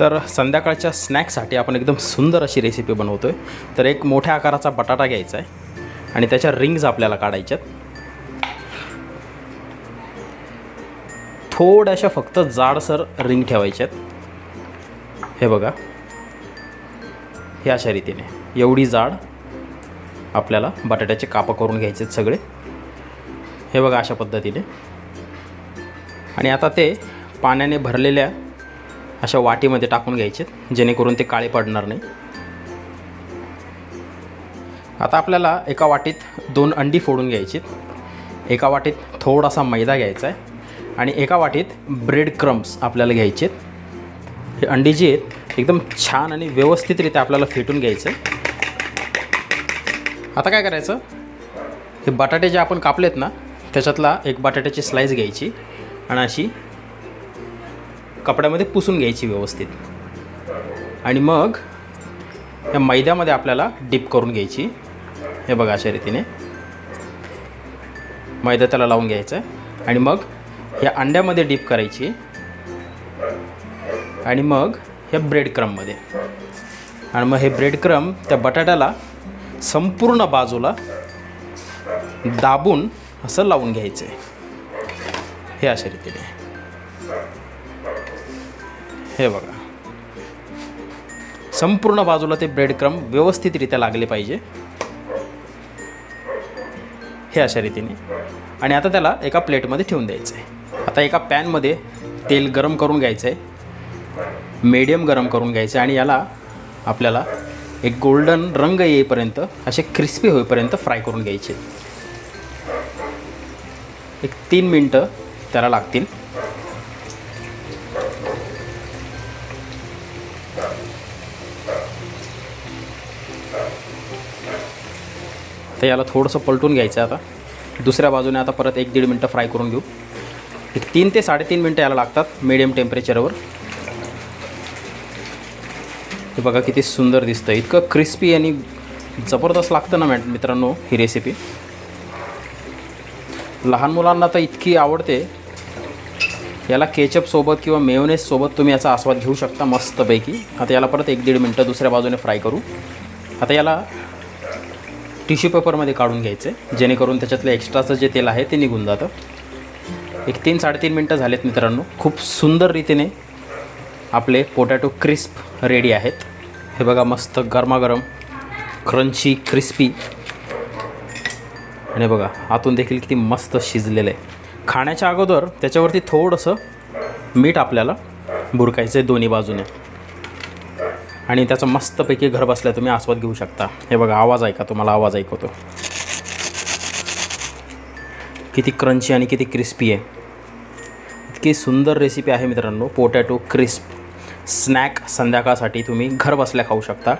तर संध्याकाळच्या स्नॅक्ससाठी आपण एकदम सुंदर अशी रेसिपी बनवतो आहे तर एक मोठ्या आकाराचा बटाटा घ्यायचा आहे आणि त्याच्या रिंग्ज आपल्याला काढायच्यात थोड्याशा फक्त जाडसर रिंग ठेवायच्यात हे बघा. हे अशा रीतीने. एवढी जाड आपल्याला बटाट्याचे कापं करून घ्यायचे आहेत सगळे. हे बघा अशा पद्धतीने. आणि आता ते पाण्याने भरलेल्या अशा वाटीमध्ये टाकून घ्यायचे जेणेकरून ते काळे पडणार नाही. आता आपल्याला एका वाटीत दोन अंडी फोडून घ्यायची एका वाटीत थोडासा मैदा घ्यायचा आहे आणि एका वाटीत ब्रेड क्रम्स आपल्याला घ्यायचे हे अंडी जी आहेत एकदम छान आणि व्यवस्थितरित्या आपल्याला फेटून घ्यायचं आहे आता काय करायचं? हे बटाटे जे आपण कापलेत ना त्याच्यातला एक बटाट्याची स्लाईस घ्यायची आणि अशी कपड्यामध्ये पुसून घ्यायची व्यवस्थित. आणि मग या मैद्यामध्ये आपल्याला डिप करून घ्यायची. हे बघा अशा रीतीने. मैदा त्याला लावून घ्यायचं आहे. आणि मग या अंड्यामध्ये डिप करायची. आणि मग ह्या ब्रेड क्रममध्ये आणि मग हे ब्रेड क्रम त्या बटाट्याला संपूर्ण बाजूला दाबून असं लावून घ्यायचं आहे हे अशा रीतीने. हे बघा. संपूर्ण बाजूला ते ब्रेड क्रम व्यवस्थितरित्या लागले पाहिजे. हे अशा रीतीने. आणि आता त्याला एका प्लेटमध्ये ठेवून द्यायचं आहे आता एका पॅनमध्ये तेल गरम करून घ्यायचं आहे मीडियम गरम करून घ्यायचं आहे आणि याला आपल्याला एक गोल्डन रंग येईपर्यंत असे क्रिस्पी होईपर्यंत फ्राय करून घ्यायचे. एक तीन मिनटं त्याला लागतील. तर याला थोडंसं पलटून घ्यायचं आहे आता. दुसऱ्या बाजूने आता परत एक दीड मिनटं फ्राय करून घेऊ. एक तीन ते साडेतीन मिनटं याला लागतात मिडियम टेम्परेचरवर हे बघा किती सुंदर दिसतं इतकं क्रिस्पी आणि जबरदस्त लागतं ना मॅ मित्रांनो ही रेसिपी लहान मुलांना तर इतकी आवडते. याला केचपसोबत किंवा मेवनेससोबत तुम्ही याचा आस्वाद घेऊ शकता मस्तपैकी. आता याला परत एक दीड मिनटं दुसऱ्या बाजूने फ्राय करू. आता याला टिश्यू पेपरमध्ये काढून घ्यायचं आहे जेणेकरून त्याच्यातलं एक्स्ट्राचं जे तेल आहे ते निघून जातं. एक तीन साडेतीन मिनटं झालेत मित्रांनो. खूप सुंदर रीतीने आपले पोटॅटो क्रिस्प रेडी आहेत. हे बघा मस्त गरमागरम क्रंची क्रिस्पी आणि बघा आतून देखील किती मस्त शिजलेलं आहे. खाण्याच्या अगोदर त्याच्यावरती थोडंसं मीठ आपल्याला बुरकायचं आहे दोन्ही बाजूने. आणि त्याचा मस्तपैकी घर बसल्या तुम्ही आस्वाद घेऊ शकता. हे बघा आवाज ऐका तुम्हाला आवाज ऐकवतो. किती क्रंची आणि किती क्रिस्पी आहे. इतकी सुंदर रेसिपी आहे मित्रांनो पोटॅटो क्रिस्प स्नॅक संध्याकाळसाठी तुम्ही घर बसल्या खाऊ शकता.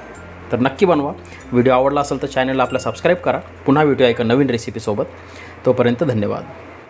तर नक्की बनवा. व्हिडिओ आवडला असेल तर चॅनलला आपला सबस्क्राईब करा. पुन्हा व्हिडिओ ऐका नवीन रेसिपीसोबत तोपर्यंत धन्यवाद.